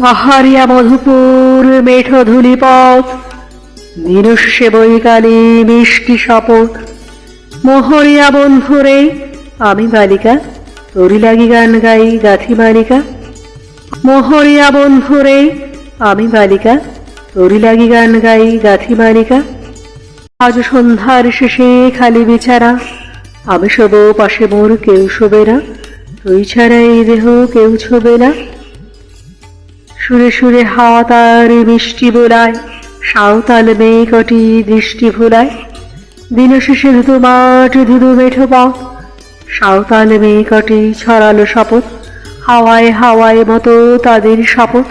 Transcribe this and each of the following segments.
পাহাড়িয়া মধুপুর মেঠো ধুলি পথ নিরস্যে বৈকালে মিষ্টি শপথ। মোহরিয়া বন্ধুরে, আমি বালিকা তোরি লাগি গান গাই গাথি বালিকা। মোহরিয়া বন্ধুরে, আমি বালিকা তোরি লাগি গান গাই গাথি বালিকা। আজ সন্ধ্যার শেষে খালি বিছারা আমি শোব পাশে মোর কেউ শোবে না, তুই ছাড়া এই দেহ কেউ ছোবে না। সুরে সুরে হাত আর মিষ্টি বোলায়, সাঁওতাল মেঘটি দৃষ্টি ভোলায়। দিন শেষে ধুধু মাঠ, ধুধু মেঠো পথ, সাঁওতাল মেঘটি ছড়ালো শপথ, হাওয়ায় হাওয়ায় মতো তাদের শপথ।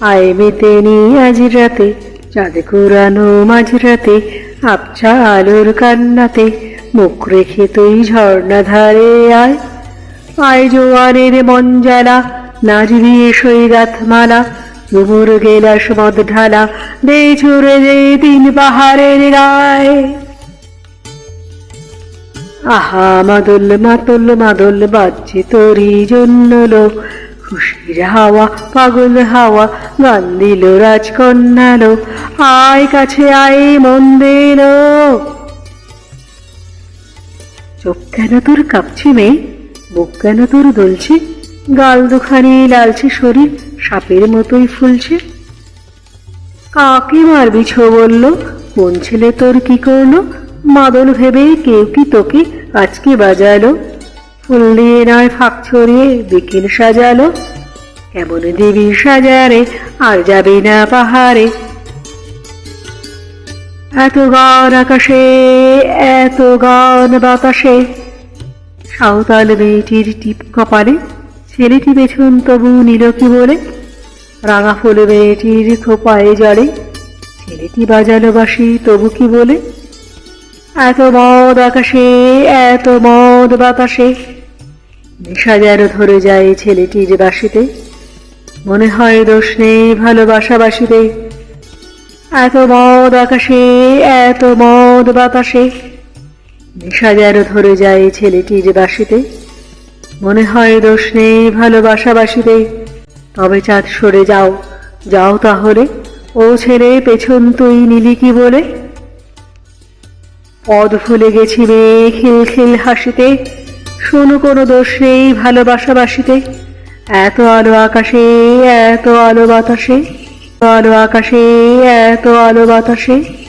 আয় মেতে নি আজ রাতে, চাঁদ কোরানো মাঝ রাতে আপচা আলোর কান্নাতে, মুখ রেখে তুই ঝর্ণা ধারে আয় আয় জোয়ারের মঞ্জালা নাচ দিয়ে সৈগাত মালা ঝুমুর গেলাস মদ ঢালা দে ছুড়ে দে তিন পাহাড়ের গায়ে। আহা, মাদল, মাতল, মাদল, বাজছে তোরই জন্য লো খুশির হাওয়া, পাগল হাওয়া, গান দিল রাজকন্যা লো আয় কাছে, আয় মন দিল চোখ কেন তোর কাঁপছে মেয়ে? বুক কেন তোর দলছে? গাল দুখানি লালছে শরীর, সাপের মতোই ফুলছে। কাকে মারবি ছো বলল, কোন ছেলে তোর কি করল? মাদল ভেবে কেউ কি তোকে আজকে বাজালো? ফুল দিয়ে নয় ফাঁক ছড়িয়ে বিকেল সাজালো। কেমন দেবী সাজারে, আর যাবে না পাহাড়ে। এত গান আকাশে, এত গান বাতাসে। সাঁওতাল মেয়েটির টিপ কপালে ছেলেটি পেছন তবু নিল কি বলে? রাঙা ফুল মেয়েটির খোপায় জলে। ছেলেটি বাজালো বাসি তবু কি বলে? এত মদ আকাশে, এত মদ বাতাসে। নেশা যেন ধরে যায় ছেলেটির বাসিতে মনে হয় দোষ নেই ভালোবাসা বাসিতে এত মদ আকাশে, এত মদ বাতাসে। নেশা যেন ধরে যায় ছেলেটির বাসিতে মনে হয় দোষ নেই ভালোবাসা বাসিতে তবে চাঁদ সরে যাও যাও তাহলে। ও ছেলে, পেছন তুই নিলি কি বলে? পদ ভুলে গেছি মেয়ে খিল খিল হাসিতে। শোনো, কোনো দোষ নেই ভালোবাসা বাসিতে এত আলো আকাশে, এত আলো বাতাসে। আলো আকাশে, এত আলো বাতাসে।